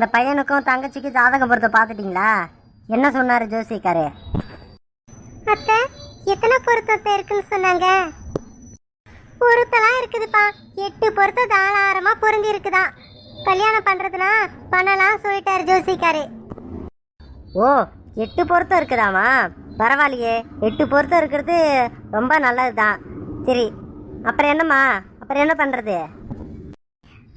அந்த பையனுக்கும் தங்கச்சிக்கும் ஜாதகம் பொருத்த பார்த்துட்டீங்களா? என்ன சொன்னாரு ஜோசிக்காரு அத்தை எத்தனை பொருத்தத்தை இருக்குன்னு சொன்னாங்க? பொருத்தெல்லாம் இருக்குதுப்பா. எட்டு பொருத்த தாராளமா பொருந்தி இருக்குதான் கல்யாணம் பண்றதுனா பண்ணலாம் சொல்லிட்டாரு ஜோசிக்காரு ஓ எட்டு பொருத்தம் இருக்குதாமா பரவாயில்லையே எட்டு பொருத்தம் இருக்கிறது ரொம்ப நல்லது தான் சரி அப்புறம் என்னம்மா? அப்புறம் என்ன பண்ணுறது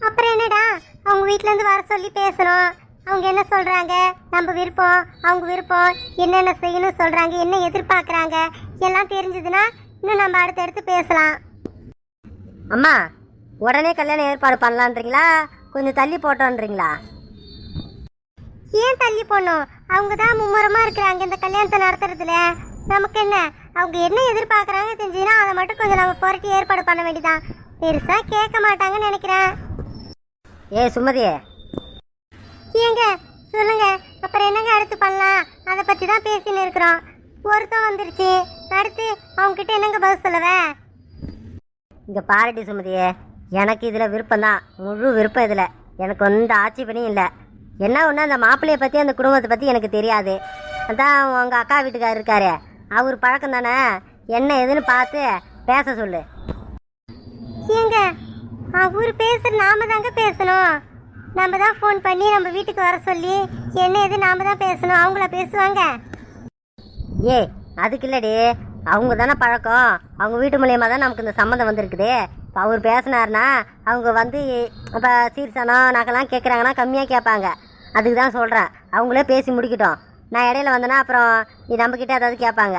அப்புறம் என்னடா? அவங்க வீட்ல இருந்து வர சொல்லி பேசணும். அவங்க என்ன சொல்றாங்க? நம்ம விருப்பம். அவங்க விருப்பம். என்னென்ன செய்யணும் சொல்றாங்க. என்ன எதிர்பார்க்கறாங்க? எல்லாம் தெரிஞ்சதுன்னா இன்னும் நம்ம அடுத்தடுத்து பேசலாம். அம்மா உடனே கல்யாணம் ஏற்பாடு பண்ணலான்றீங்களா கொஞ்சம் தள்ளி போட்டோன்றீங்களா? ஏன் தள்ளி போடணும்? அவங்க தான் மும்முரமா இருக்கிறாங்க இந்த கல்யாணத்தை நடத்துறதுல. நமக்கு என்ன? அவங்க என்ன எதிர்பார்க்கறாங்க தெரிஞ்சுன்னா அதை மட்டும் கொஞ்சம் நம்ம புரட்டி ஏற்பாடு பண்ண வேண்டியதான் பெருசா கேட்க மாட்டாங்கன்னு நினைக்கிறேன். ஏ சுமதியே. ஏங்க சொல்லுங்க. அப்புறம் என்னங்க அடுத்து பண்ணலாம்? அதை பத்தி தான் பேசின்னு இருக்கிறோம். ஒருத்தன் வந்துருச்சு. அடுத்து அவங்க கிட்ட என்னங்க பதில் சொல்லவே? இங்கே பாரடி சுமதியே. எனக்கு இதில் விருப்பம் தான் முழு விருப்பம் இதில். எனக்கு எந்த ஆட்சேபனையும் இல்லை. என்ன ஒன்று அந்த மாப்பிள்ளையை பற்றி அந்த குடும்பத்தை பற்றி எனக்கு தெரியாது. அதான் உங்கள் அக்கா வீட்டுக்கார் இருக்காரு. அவர் பழக்கம் தானே என்ன ஏதுன்னு பார்த்து பேச சொல்லு. ஏங்க அவர் பேசுகிற நாம தாங்க பேசணும். நம்ம தான் ஃபோன் பண்ணி நம்ம வீட்டுக்கு வர சொல்லி என்ன எது நாம தான் பேசணும் அவங்கள பேசுவாங்க. ஏ அதுக்கு இல்லடி. அவங்க தானே பழக்கம். அவங்க வீட்டு மூலியமாக தான் நமக்கு இந்த சம்மந்தம் வந்திருக்குது. இப்போ அவர் பேசினாருன்னா அவங்க வந்து இப்போ சீர்சனம் நகைலாம் கேட்குறாங்கன்னா கம்மியாக கேட்பாங்க அதுக்கு தான் சொல்கிறேன் அவங்களே பேசி முடிக்கட்டும். நான் இடையில வந்தேன்னா அப்புறம் நீ நம்மக்கிட்ட ஏதாவது கேட்பாங்க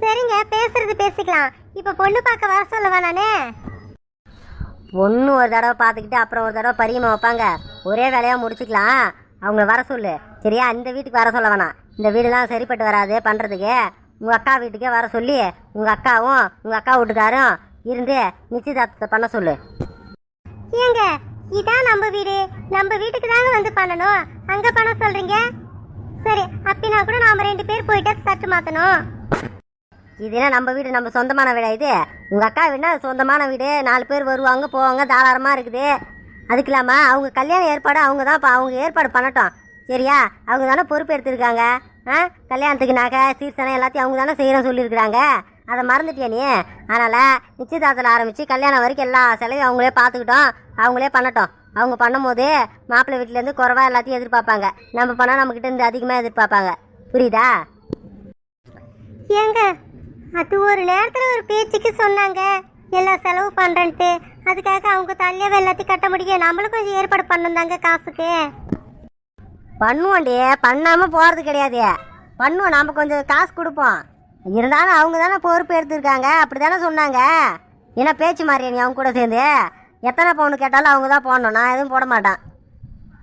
சரிங்க பேசுறது பேசிக்கலாம். இப்போ பொண்ணு பார்க்க வர சொல்லவா நானே? ஒன்று ஒரு தடவை பார்த்துக்கிட்டு அப்புறம் ஒரு தடவை பரியமாக வைப்பாங்க. ஒரே வேலையாக முடிச்சுக்கலாம். அவங்க வர சொல்லு. சரியா? இந்த வீட்டுக்கு வர சொல்ல வேணாம். இந்த வீடுலாம் சரிப்பட்டு வராது பண்ணுறதுக்கு உங்கள் அக்கா வீட்டுக்கே வர சொல்லி உங்கள் அக்காவும் உங்கள் அக்கா வீட்டுக்காரும் இருந்து நிச்சயதார்த்தத்தை பண்ண சொல்லு. ஏங்க இதான் நம்ம வீடு. நம்ம வீட்டுக்கு தாங்க வந்து பண்ணணும். அங்கே பண்ண சொல்கிறீங்க சரி அப்படின்னா கூட நாம் ரெண்டு பேர் போயிட்டு தட்டு மாற்றணும் இது என்ன நம்ம வீடு நம்ம சொந்தமான வீடா இது? உங்கள் அக்கா வீடுனா சொந்தமான வீடு. நாலு பேர் வருவாங்க போவாங்க தாராளமாக இருக்குது. அதுக்கு இல்லாமல் அவங்க கல்யாண ஏற்பாடு அவங்க தான் இப்போ அவங்க ஏற்பாடு பண்ணட்டும். சரியா? அவங்க தானே பொறுப்பு எடுத்திருக்காங்க. ஆ? கல்யாணத்துக்கு நகை சீர்சனம் எல்லாத்தையும் அவங்க தானே செய்கிறோம் சொல்லியிருக்கிறாங்க. அதை மறந்துட்டியா நீ? அதனால் நிச்சயதார்த்தத்தில் ஆரம்பித்து கல்யாணம் வரைக்கும் எல்லா செலவையும் அவங்களே பார்த்துக்கிட்டோம். அவங்களே பண்ணட்டும். அவங்க பண்ணும்போது மாப்பிள்ளை வீட்டிலேருந்து குறைவா எல்லாத்தையும் எதிர்பார்ப்பாங்க. நம்ம பண்ணால் நம்மக்கிட்ட இருந்து அதிகமாக எதிர்பார்ப்பாங்க. புரியுதா? ஏங்க அது ஒரு நேரத்தில் ஒரு பேச்சுக்கு சொன்னாங்க. எல்லாம் செலவு பண்ணுறேன்ட்டு அதுக்காக அவங்க தள்ளியாவே எல்லாத்தையும் கட்ட முடியும் நம்மளும் கொஞ்சம் ஏற்பாடு பண்ணுந்தாங்க காசுக்கு. பண்ணுவோண்டி. பண்ணாமல் போகிறது கிடையாது. பண்ணுவோம். நம்ம கொஞ்சம் காசு கொடுப்போம். இருந்தாலும் அவங்க தானே பொறுப்பு எடுத்திருக்காங்க. அப்படி தானே சொன்னாங்க. என்ன பேச்சு மாறியா நீ அவங்க கூட சேர்ந்து? எத்தனை பவுன் கேட்டாலும் அவங்க தான் போடணும். நான் எதுவும் போட மாட்டேன்.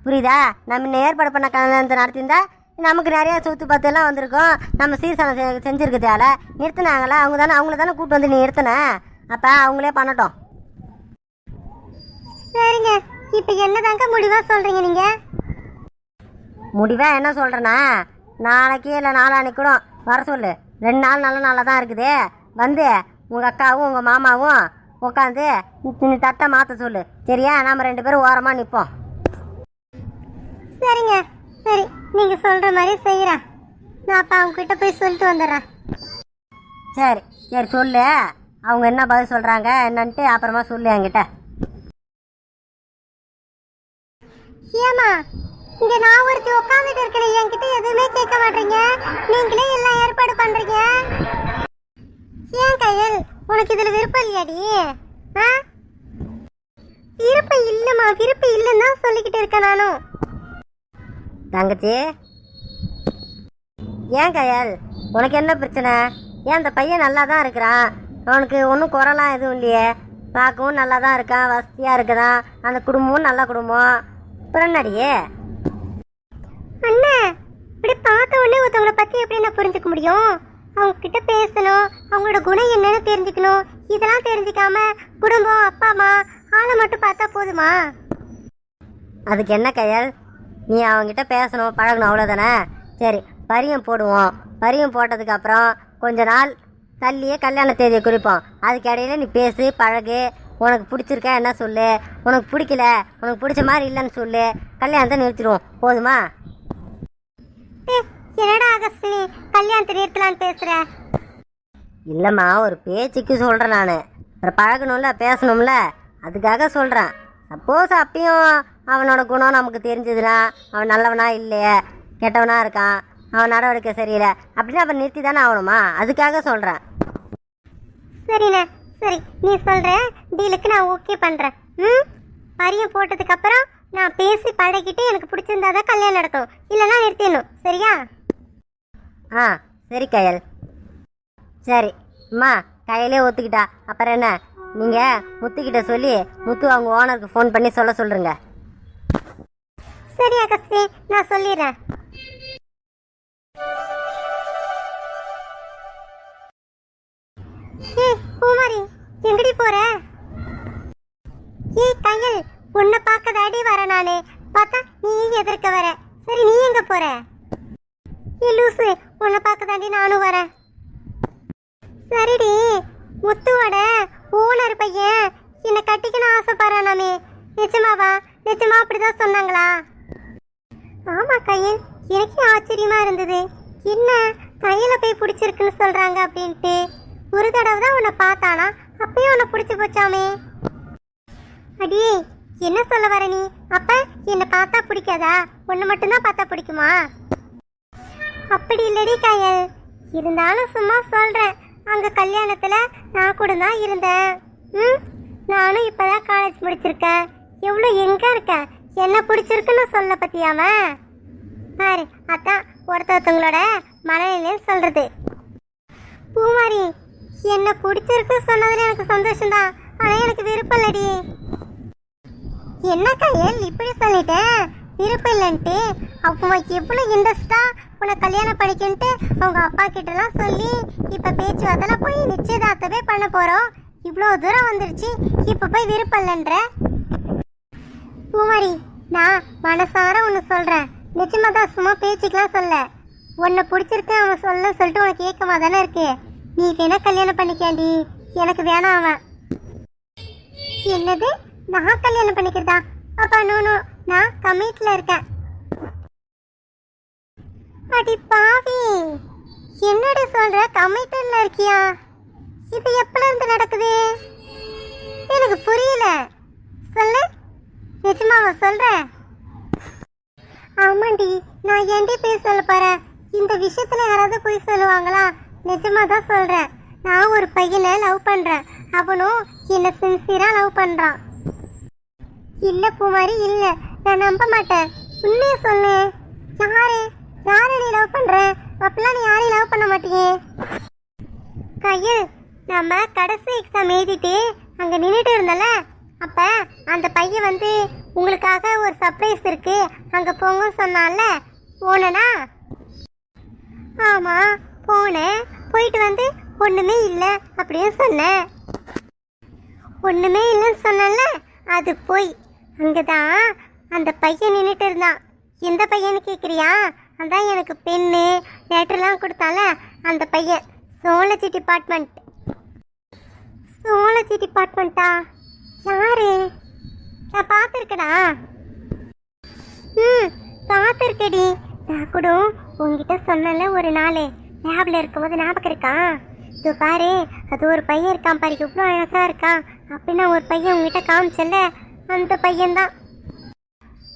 புரியுதா? நம்ம இன்னும் ஏற்பாடு பண்ண கல்யாணத்தை நடத்தியிருந்தா நமக்கு நிறைய சொத்து பத்து எல்லாம் வந்திருக்கும். நம்ம சீர்சனம் செ செஞ்சுருக்கு தேவை நிறுத்தினாங்களா? அவங்க தானே அவங்கள தானே கூப்பிட்டு வந்து நீ நிறுத்தின? அப்போ அவங்களே பண்ணட்டும். சரிங்க. இப்போ என்னதாங்க முடிவா சொல்றீங்க நீங்க? முடிவா என்ன சொல்கிறேன்னா நாளைக்கு இல்லை நாளான்னைக்கு கூட வர சொல்லு. ரெண்டு நாள் நல்ல நாளாக தான் இருக்குது. வந்து உங்கள் அக்காவும் உங்கள் மாமாவும் உட்காந்து நீ தட்டை மாற்ற சொல்லு. சரியா? நாம் ரெண்டு பேரும் ஓரமாக நிற்போம் சரிங்க. சரி. நீங்க சொல்ற மாதிரி செய்யறேன். நான் அப்ப அவங்க கிட்ட போய் சொல்லிட்டு வந்துடுறேன். சரி சரி சொல்லு. அவங்க என்ன பதில் சொல்கிறாங்க என்னன்ட்டு அப்புறமா சொல்லு என்கிட்ட. ஏமா இங்க நான் ஒருத்தி உட்காந்துட்டு இருக்கேன் என்கிட்ட எதுவுமே கேட்க மாட்டீங்க. நீங்களே எல்லாம் ஏற்பாடு பண்றீங்க. ஏன் கையல்? உனக்கு இதுல விருப்பம் இல்லையாடி? ஆ? விருப்பம் இல்லம்மா. விருப்பம் இல்லைன்னு தான் சொல்லிக்கிட்டு இருக்கேன் நானும். தங்கச்சி? ஏன் கயல்? உனக்கு என்ன பிரச்சனை? ஏன் அந்த பையன் நல்லா தான் இருக்கிறான்? அவனுக்கு ஒன்றும் குறைலாம் எதுவும் இல்லையே. பார்க்கவும் நல்லா தான் இருக்கான் வசதியாக இருக்குதான் அந்த குடும்பமும் நல்ல குடும்பம். அப்புறம் என்னடியே? அண்ணா இப்படி பார்த்த உடனே ஒருத்தவங்கள பத்தி எப்படி நான் புரிஞ்சுக்க முடியும்? அவங்க கிட்ட பேசணும் அவங்களோட குணம் என்னன்னு தெரிஞ்சுக்கணும். இதெல்லாம் தெரிஞ்சுக்காம குடும்பம் அப்பா அம்மா ஆளை மட்டும் பார்த்தா போதுமா? அதுக்கு என்ன கயல்? நீ அவங்ககிட்ட பேசணும் பழகணும் அவ்வளோதானே சரி பரியம் போடுவோம். பரியம் போட்டதுக்கு அப்புறம் கொஞ்ச நாள் தள்ளியே கல்யாண தேதியை குறிப்போம். அதுக்கு இடையில நீ பேசு பழகு. உனக்கு பிடிச்சிருக்கா என்ன சொல்லு? உனக்கு பிடிக்கல உனக்கு பிடிச்ச மாதிரி இல்லைன்னு சொல்லு. கல்யாணத்தை நிறுத்திடுவோம். போதுமா? என்னடா அகஸ்டினி கல்யாணத்தை நிறுத்தலான்னு பேசுற? இல்லைம்மா ஒரு பேச்சுக்கு சொல்கிறேன் நான். அப்புறம் பழகணும்ல பேசணும்ல. அதுக்காக சொல்கிறேன் சப்போஸ் அப்பயும் அவனோட குணம் நமக்கு தெரிஞ்சதுன்னா அவன் நல்லவனா இல்லையே. கெட்டவனா இருக்கான். அவன் நடவடிக்கை சரியில்லை. அப்படின்னா அப்போ நிறுத்தி தானே ஆகணுமா? அதுக்காக சொல்கிறேன் சரிண்ணே. சரி நீ சொல்ற டீலுக்கு நான் ஓகே பண்றேன். ம்? பரியம் போட்டதுக்கு அப்புறம் நான் பேசி பழகிட்டு எனக்கு பிடிச்சிருந்தா தான் கல்யாணம் நடக்கும் இல்லைன்னா நிறுத்திடணும். சரியா? ஆ சரி கயல். சரி. அம்மா கையிலே ஒத்துக்கிட்டா. அப்புறம் என்ன? நீங்கள் முத்துக்கிட்ட சொல்லி முத்து அவங்க ஓனருக்கு ஃபோன் பண்ணி சொல்ல சொல்கிறேங்க சரி அகஸ்தி நான் சொல்லிடுறேன். ஏய் பூமாரி எங்கடி போற? ஏய் கையல் உன்னை பார்க்க தாடி வர நானு. பார்த்தா நீ எதிர்க்க வர. சரி நீ எங்க போற? ஏய் லூசு உன்னை பார்க்க தாண்டி நானும் வரேன். சரிடி முத்துவோட ஓனர் பையன் என்னை கட்டிக்கணும் ஆசைப்படுறானாமே நிஜமாவா நிஜமா அப்படிதான் சொன்னாங்களா? ஆமா கையல். எனக்கே ஆச்சரியமா இருந்தது. என்ன? கையில போய் பிடிச்சிருக்குன்னு சொல்றாங்க அப்படின்ட்டு. ஒரு தடவை தான் உன்னை பார்த்தானா? அப்பயும் உன்னை பிடிச்சி போச்சாமே அடியே என்ன சொல்ல வர நீ? அப்ப என்னை பார்த்தா பிடிக்காதா? உன்னை மட்டும்தான் பார்த்தா பிடிக்குமா? அப்படி இல்லடி கையல். இருந்தாலும் சும்மா சொல்றேன். அங்க கல்யாணத்துல நான் கூட தான் இருந்தேன். ம்? நானும் இப்பதான் காலேஜ் முடிச்சிருக்கேன். எவ்வளோ எங்க இருக்கேன் என்ன பிடிச்சிருக்குன்னு சொல்ல பத்தியாம பாரு அதான் ஒருத்தவங்களோட மனநிலைன்னு சொல்றது. பூமாரி என்ன பிடிச்சிருக்கு சொன்னதுல எனக்கு சந்தோஷம்தான். ஆனா எனக்கு விருப்பம் இல்லடி. என்னக்கா ஏன் இப்படி சொல்லிட்டேன் விருப்பம் இல்லைன்ட்டு அவன் எவ்வளோ இன்ட்ரெஸ்டாக உன்னை கல்யாணம் பண்ணிக்கின்ட்டு அவங்க அப்பா கிட்டலாம் சொல்லி இப்போ பேச்சுவார்த்தை போய் நிச்சயதார்த்தமே பண்ண போகிறோம் இவ்வளோ தூரம் வந்துருச்சு. இப்போ போய் விருப்பம் இல்லைன்ற பூமாரி நான் மனசார ஒன்று சொல்கிறேன் நிச்சயமாக தான் சும்மா பேச்சுக்கெலாம் சொல்ல. உன்னை பிடிச்சிருக்கு அவன் சொல்ல சொல்லிட்டு உனக்கு ஏக்கமாக தானே இருக்கு. நீ வேணா கல்யாணம் பண்ணிக்காண்டி எனக்கு வேணாம் அவன். என்னது? நான் கல்யாணம் பண்ணிக்கிறதா? அப்பா நோ நோ நான் கமிட்ல இருக்கேன். அடி பாவி. என்னடி சொல்ற? கமிட்டட்ல இருக்கியா? இது எப்பல இருந்து நடக்குது? எனக்கு புரியல. சொல்லு. நிஜமாவா சொல்ற? ஆமாண்டி நான் ஏன்டி போய் சொல்ல போறேன்? இந்த விஷயத்துல யாராவது போய் சொல்லுவாங்களா? நிஜமா தான் சொல்றேன். நான் ஒரு பையனை லவ் பண்றேன். அவனும் என்ன சின்சியரா லவ் பண்றான். இல்ல பூமாரி இல்லை. நான் நம்ப மாட்டேன். உண்மையை சொல்லு. யாரு? யாரு நீ லவ் பண்ற? அப்பெல்லாம் நீ யாரையும் லவ் பண்ண மாட்டியே? கையில் நம்ம கடைசி எக்ஸாம் எழுதிட்டு அங்க நின்றுட்டு இருந்தல அப்ப அந்த பையன் வந்து உங்களுக்காக ஒரு சர்ப்ரைஸ் இருக்கு அங்க போங்கன்னு சொன்னான்ல போனனா? ஆமா போனேன். போயிட்டு வந்து ஒண்ணுமே இல்லை அப்படின்னு சொன்னேன். ஒண்ணுமே இல்லைன்னு சொன்னல அது போய். அங்கதான் அந்த பையன் நின்றுட்டு இருந்தான். எந்த பையன்னு கேட்குறியா அதான் எனக்கு பெண்ணு லெட்டர்லாம் கொடுத்தால அந்த பையன். சோலஜி டிபார்ட்மெண்ட் சோலஜி டிபார்ட்மெண்ட்டா யாரு? நான் பார்த்துருக்கடா ம் பார்த்துருக்கடி. நான் கூட உங்ககிட்ட சொன்னல ஒரு நாள். லேபில் இருக்கும்போது ஞாபகம் இருக்கா? இது பாரு அது ஒரு பையன் இருக்கான் பாரு. இவ்வளோ அழகாக இருக்கான். அப்படின்னா ஒரு பையன் உங்ககிட்ட காமிச்சல அந்த பையன்தான்.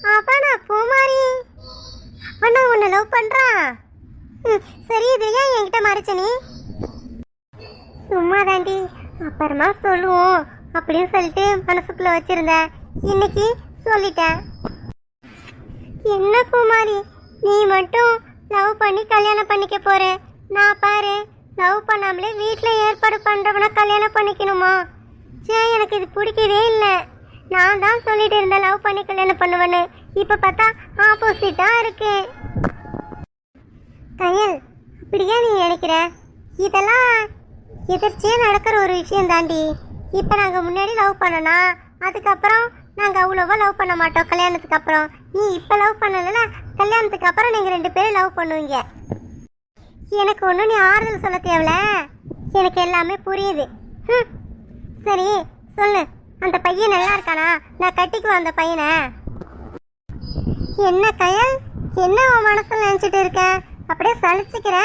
அப்பாடா பூமாரி. அவனா உன்னை லவ் பண்றான். ம், சரி இது ஏன் என்கிட்ட மறைச்ச நீ? சும்மா தாண்டி அப்புறமா சொல்லுவோம் அப்படின்னு சொல்லிட்டு மனசுக்குள்ள வச்சிருந்தேன் இன்னைக்கு சொல்லிட்டேன். என்ன குமாரி நீ மட்டும் லவ் பண்ணி கல்யாணம் பண்ணிக்க போற? நான் பாரு லவ் பண்ணாமலே வீட்டில் ஏற்பாடு பண்ணுறவனா கல்யாணம் பண்ணிக்கணுமா? சே எனக்கு இது பிடிக்கவே இல்லை. நான் தான் சொல்லிட்டு இருந்தேன் லவ் பண்ணி கல்யாணம் பண்ணுவேன்னு. இப்போ பார்த்தா ஆப்போசிட்டாக இருக்கு. தையல் அப்படியே நீ நினைக்கிற? இதெல்லாம் எதிர்ச்சியாக நடக்கிற ஒரு விஷயம் தாண்டி. இப்போ நாங்கள் முன்னாடி லவ் பண்ணனா அதுக்கப்புறம் நாங்கள் அவ்வளோவா லவ் பண்ண மாட்டோம் கல்யாணத்துக்கு அப்புறம். நீ இப்போ லவ் பண்ணலைன்னா கல்யாணத்துக்கு அப்புறம் நீங்கள் ரெண்டு பேரும் லவ் பண்ணுவீங்க. எனக்கு ஒன்றும் நீ ஆறுதல் சொல்ல தேவையில்ல. எனக்கு எல்லாமே புரியுது. ம் சரி சொல்லு. அந்த பையன் நல்லா இருக்கானா? நான் கட்டிக்குவேன் அந்த பையனை. என்ன கயல்? என்ன உன் மனசில் நினச்சிட்டு இருக்க? அப்படியே சலிச்சுக்கிற?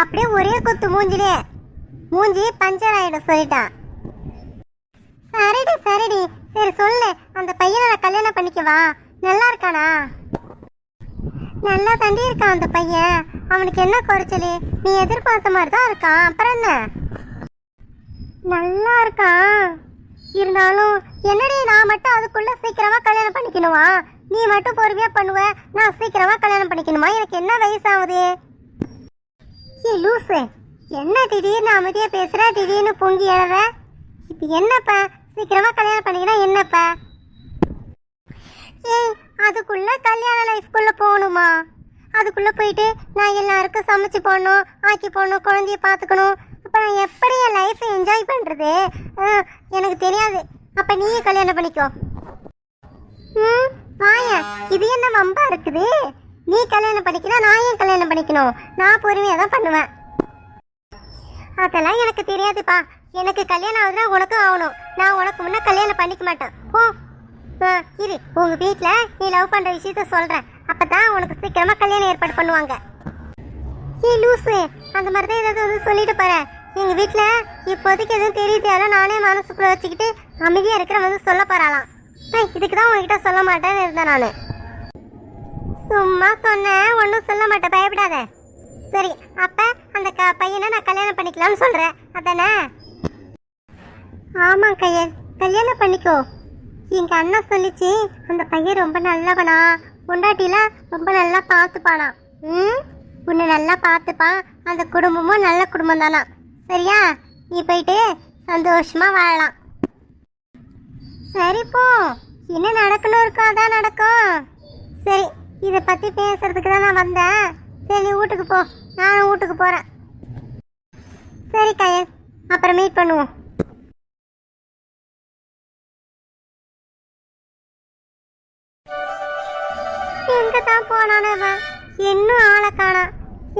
அப்படியே ஒரே குத்து மூஞ்சிலே. மூஞ்சி பஞ்சர் ஆகிடும் சொல்லிட்டான். சரிடி சரிடி. சரி சொல்லு. அந்த பையனை நான் கல்யாணம் பண்ணிக்கவா நல்லா இருக்கானா? நல்லா தண்டி இருக்கான் அந்த பையன். அவனுக்கு என்ன குறைச்சலு? நீ எதிர்பார்த்த மாதிரி தான் இருக்கான். அப்புறம் என்ன? நல்லா இருக்கான். இருந்தாலும் என்னடி நான் மட்டும் அதுக்குள்ள சீக்கிரமா கல்யாணம் பண்ணிக்கணுமா? நீ மட்டும் பொறுமையா பண்ணுவ நான் சீக்கிரமா கல்யாணம் பண்ணிக்கணுமா? எனக்கு என்ன வயசாகுது? ஏ லூசு. என்ன திடீர்னு அமைதியா பேசுற? திடீர்னு பொங்கி எழுற? இப்போ என்னப்பா? சீக்கிரமா கல்யாணம் பண்ணிக்கணும் என்னப்பா? ஏய் அதுக்குள்ள கல்யாண லைஃப்குள்ள போகணுமா? அதுக்குள்ள போயிட்டு நான் எல்லாருக்கும் சமைச்சு போடணும் ஆக்கி போடணும் குழந்தைய பார்த்துக்கணும் அப்போ நான் எப்படி என் லைஃப்பை என்ஜாய் பண்ணுறது ஆ, எனக்கு தெரியாது. அப்போ நீயே கல்யாணம் பண்ணிக்கோ. ம் வாயா இது என்ன வம்பா இருக்குது? நீ கல்யாணம் பண்ணிக்கணும் நான் ஏன் கல்யாணம் பண்ணிக்கணும்? நான் பொறுமையாக தான் பண்ணுவேன். அதெல்லாம் எனக்கு தெரியாதுப்பா. எனக்கு கல்யாணம் ஆகுதுன்னா உனக்கும் ஆகணும். நான் உனக்கு முன்னே கல்யாணம் பண்ணிக்க மாட்டேன். ஓ ஆ, இரு. உங்கள் வீட்டில் நீ லவ் பண்ணுற விஷயத்த அப்போ தான் உனக்கு சீக்கிரமாக கல்யாணம் ஏற்பாடு பண்ணுவாங்க. ஏ லூசு அந்த மாதிரி தான் ஏதாவது வந்து சொல்லிட்டு போகிறேன் எங்கள் வீட்டில் இப்போதைக்கு எதுவும் தெரியுது ஆனா நானே மனசுக்குள்ளே வச்சுக்கிட்டு அமைதியாக இருக்கிற வந்து சொல்ல போகிறாளாம் ஏய், இதுக்கு தான் உங்ககிட்ட சொல்ல மாட்டேன்னு இருந்தேன் நான். சும்மா சொன்னேன் ஒன்றும் சொல்ல மாட்டேன் பயப்படாத. சரி அப்போ அந்த க பையனை நான் கல்யாணம் பண்ணிக்கலாம்னு சொல்கிறேன் அதானே? ஆமாம் கையன் கல்யாணம் பண்ணிக்கோ. எங்கள் அண்ணன் சொல்லிச்சு அந்த பையன் ரொம்ப நல்லவனா. பொண்டாட்டிலாம் ரொம்ப நல்லா பார்த்துப்பானா. ம்? உன்னை நல்லா பார்த்துப்பான். அந்த குடும்பமும் நல்ல குடும்பம் தானா? சரியா? நீ போயிட்டு சந்தோஷமா வாழலாம். சரி போ. என்ன நடக்கணும் இருக்கோ அதான் நடக்கும். சரி இதை பற்றி பேசுறதுக்கு தான் நான் வந்தேன். சரி நீ வீட்டுக்கு போ. நானும் வீட்டுக்கு போகிறேன் சரி கயல். அப்புறம் மீட் பண்ணுவோம். எங்கே தான் போனானே இன்னும் ஆளை காணாம்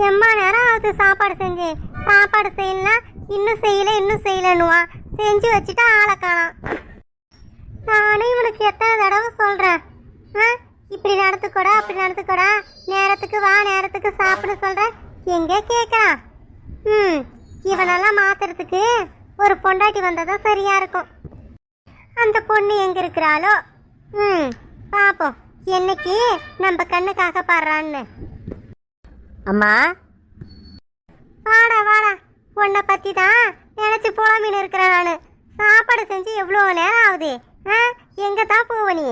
எம்மா நேரம் ஆகுது சாப்பாடு செஞ்சு. சாப்பாடு செய்யலாம் இன்னும் செய்யல இன்னும் செய்யலன்னுவான் செஞ்சு வச்சுட்டு ஆளை காணோம் நானும் இவனுக்கு எத்தனை தடவை சொல்கிறேன் ஆ? இப்படி நடத்துக்கூடா அப்படி நடந்துக்கூடா. நேரத்துக்கு வா நேரத்துக்கு சாப்பிட சொல்கிறேன் எங்கே கேட்கறான் ம் இவனெல்லாம் மாற்றுறதுக்கு ஒரு பொண்டாட்டி வந்தாதான் சரியாக இருக்கும். அந்த பொண்ணு எங்கே இருக்கிறாளோ? ம் பார்ப்போம் என்னைக்கு நம்ம கண்ணுக்காக பாடுறான்னு. அம்மா. வாடா வாடா. உன்னை பத்தி தான் நினைச்சு புலம்பின்னு இருக்கிறேன் நான். சாப்பாடு செஞ்சு எவ்வளோ நேரம் ஆகுது? ஆ? எங்க தான் போவ நீ?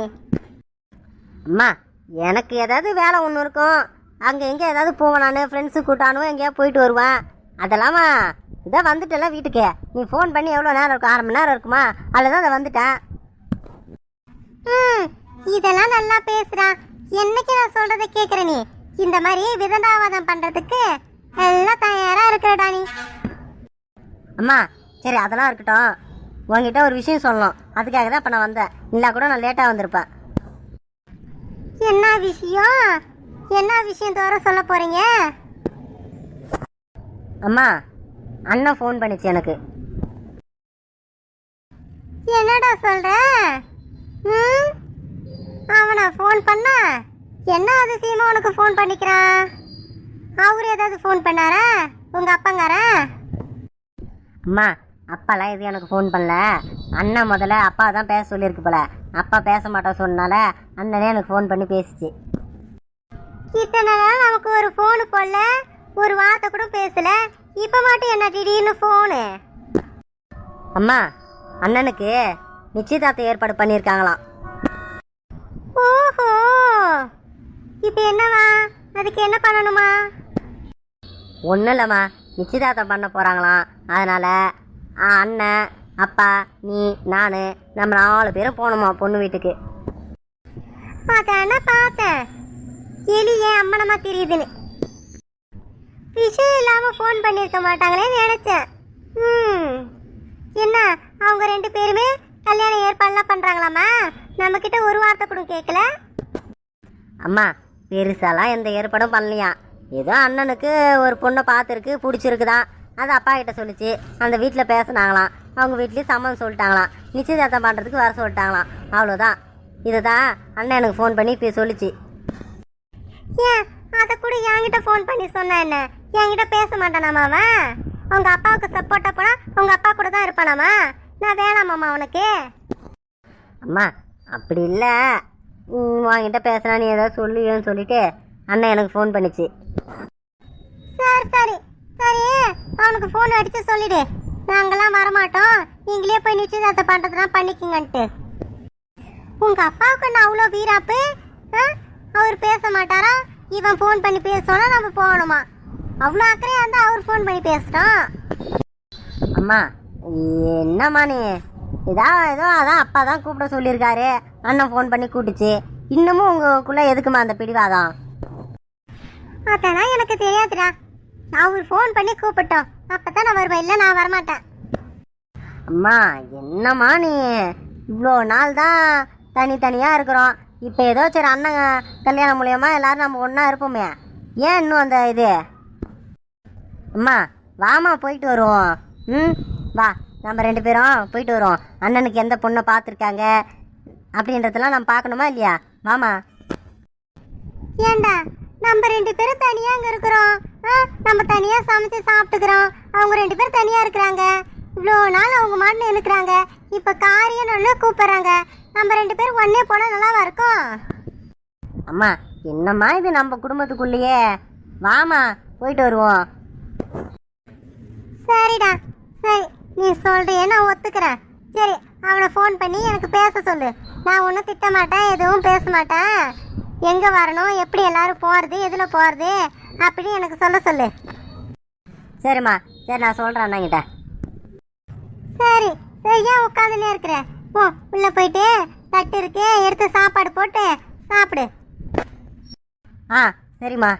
அம்மா எனக்கு ஏதாவது வேலை ஒன்று இருக்கும். அங்கே எங்கே ஏதாவது போவேன் நான் ஃப்ரெண்ட்ஸு கூட்டானும் எங்கேயா போயிட்டு வருவேன். அதெல்லாமா? இதான் வந்துட்டல வீட்டுக்கு. நீ ஃபோன் பண்ணி எவ்வளோ நேரம் இருக்கும்? அரை மணி நேரம் இருக்குமா? அதில் தான் அதை வந்துட்டேன். ம். இதெல்லாம் நல்லா பேசுறான் என்னைக்கு நான் சொல்றதை கேக்குற நீ? இந்த மாதிரி விதண்டாவாதம் பண்றதுக்கு எல்லாம் தயாரா இருக்கிறடா நீ. அம்மா சரி அதெல்லாம் இருக்கட்டும். உங்ககிட்ட ஒரு விஷயம் சொல்லணும். அதுக்காக தான் இப்போ நான் வந்தேன். இல்லை கூட நான் லேட்டாக வந்திருப்பேன். என்ன விஷயம்? என்ன விஷயம் தவிர சொல்ல போறீங்க? அம்மா அண்ணன் ஃபோன் பண்ணிச்சு எனக்கு. என்னடா சொல்ற? ம்? அவனா ஃபோன் பண்ணா? என்ன அதிசயமா உனக்கு ஃபோன் பண்ணிக்கிறான் அவரு ஏதாவது ஃபோன் பண்ணாரா? உங்கள் அப்பங்காரா? அம்மா அப்பாலாம் எதுவும் எனக்கு ஃபோன் பண்ணல. அண்ணன் முதல்ல அப்பா தான் பேச சொல்லியிருக்கு போல. அப்பா பேச மாட்டோம் சொன்னால அண்ணனே எனக்கு ஃபோன் பண்ணி பேசிச்சு. இத்தனை நாள் நமக்கு ஒரு ஃபோனு போடல. ஒரு வார்த்தை கூட பேசல. இப்போ மட்டும் என்ன திடீர்னு ஃபோனு அம்மா அண்ணனுக்கு நிச்சயதார்த்த ஏற்பாடு பண்ணியிருக்காங்களாம். இப்போ என்னவா? அதுக்கு என்ன பண்ணணுமா? ஒன்றும் இல்லைம்மா நிச்சயதார்த்தம் பண்ண போகிறாங்களாம் அதனால் அண்ணன் அப்பா நீ நான் நம்ம நாலு பேரும் போகணுமா பொண்ணு வீட்டுக்கு. அதான பார்த்தேன். எலி ஏன் அம்மனமா தெரியுதுன்னு. விஷயம் இல்லாம ஃபோன் பண்ணியிருக்க மாட்டாங்களேன்னு நினைச்சேன். ம். என்ன அவங்க ரெண்டு பேருமே கல்யாண ஏற்பாடுலாம் பண்றாங்களாமா நம்ம கிட்ட ஒரு வார்த்தை கூட கேட்கல அம்மா பெருசாலாம் எந்த ஏற்பாடும் பண்ணலையா. ஏதோ அண்ணனுக்கு ஒரு பொண்ணை பார்த்துருக்கு பிடிச்சிருக்குதான் அது அப்பா கிட்ட சொல்லிச்சு. அந்த வீட்டில் பேசுனாங்களாம். அவங்க வீட்லேயும் சம்மதம் சொல்லிட்டாங்களாம். நிச்சயதார்த்தம் பண்ணுறதுக்கு வர சொல்லிட்டாங்களாம். அவ்வளோதான் இதுதான் அண்ணன் எனக்கு ஃபோன் பண்ணி இப்போ சொல்லிச்சு. ஏன்? அதை கூட என்கிட்ட ஃபோன் பண்ணி சொன்னா என்ன? என்கிட்ட பேச மாட்டானாமா அவன்? அவங்க அப்பாவுக்கு சப்போர்ட்டா போனா அவங்க அப்பா கூட தான் இருப்பானாமா? நான் வேணாமாம்மா அவனுக்கு? அம்மா அப்படி இல்லை. உங்ககிட்ட பேசினா நீ ஏதோ சொல்லுவேன்னு சொல்லிட்டு அண்ணன் எனக்கு ஃபோன் பண்ணிச்சு. சரி சரி. சரி அவனுக்கு ஃபோன் அடிச்சு சொல்லிடு. நாங்கெல்லாம் வரமாட்டோம். நீங்களே போய் நிச்சயதார்த்தம் பண்றதுனா பண்ணிக்கிங்கன்ட்டு. உங்க அப்பாவுக்கு நான் அவ்வளோ வீராப்பு? அவர் பேச மாட்டாரா? இவன் ஃபோன் பண்ணி பேசணும்னா நம்ம போகணுமா? அவ்வளோ அக்கறையா இருந்தா அவர் ஃபோன் பண்ணி பேசட்டும். அம்மா என்னம்மா நீ? இதா ஏதோ அதான் அப்பா தான் கூப்பிட சொல்லியிருக்காரு. அண்ணன் ஃபோன் பண்ணி கூப்பிட்டுச்சு. இன்னமும் உங்களுக்குள்ள எதுக்குமா அந்த பிடிவாதம்? அதெல்லாம் எனக்கு தெரியாதுடா. அவர் ஃபோன் பண்ணி கூப்பிட்டோம். அப்பதான் நான் வருவேன். இல்லை நான் வரமாட்டேன். அம்மா என்னம்மா நீ? இவ்வளோ நாள் தான் தனித்தனியாக இருக்கிறோம். இப்போ ஏதோ சரி அண்ணன் கல்யாணம் மூலியமா எல்லாரும் நம்ம ஒன்றா இருப்போமே. ஏன் இன்னும் அந்த இது? அம்மா வாமா போயிட்டு வருவோம். ம் வா. நம்ம ரெண்டு பேரும் போயிட்டு வருவோம். அண்ணனுக்கு எந்த பொண்ணை பார்த்துருக்காங்க அப்படின்றதெல்லாம் நம்ம பார்க்கணுமா இல்லையா? வாமா. ஏண்டா? நம்ம ரெண்டு பேரும் தனியா அங்க இருக்கிறோம். நம்ம தனியா சமைச்சு சாப்பிட்டுக்கிறோம். அவங்க ரெண்டு பேரும் தனியா இருக்கிறாங்க. இவ்வளோ நாள் அவங்க மாட்டில் இருக்கிறாங்க இப்போ காரியம் நல்லா கூப்பிடுறாங்க. நம்ம ரெண்டு பேரும் ஒன்னே போனா நல்லாவா இருக்கும்? அம்மா என்னம்மா இது நம்ம குடும்பத்துக்குள்ளேயே? வாமா போயிட்டு வருவோம். சரிடா. சரி. நீ சொல்றியே நான் ஒத்துக்கிறேன். சரி அவனை ஃபோன் பண்ணி எனக்கு பேச சொல்லு. நான் ஒன்றும் திட்ட மாட்டேன் எதுவும் பேச மாட்டேன். எங்கே வரணும் எப்படி எல்லாரும் போகிறது எதில் போகிறது அப்படின்னு எனக்கு சொல்ல சொல்லு. சரிம்மா சரி நான் சொல்கிறேன் அண்ணங்கிட்ட சரி சரி ஏன் உட்காந்துனே இருக்கிறேன் ஓ உள்ளே போயிட்டு தட்டு இருக்கு எடுத்து சாப்பாடு போட்டு சாப்பிடு. ஆ சரிம்மா.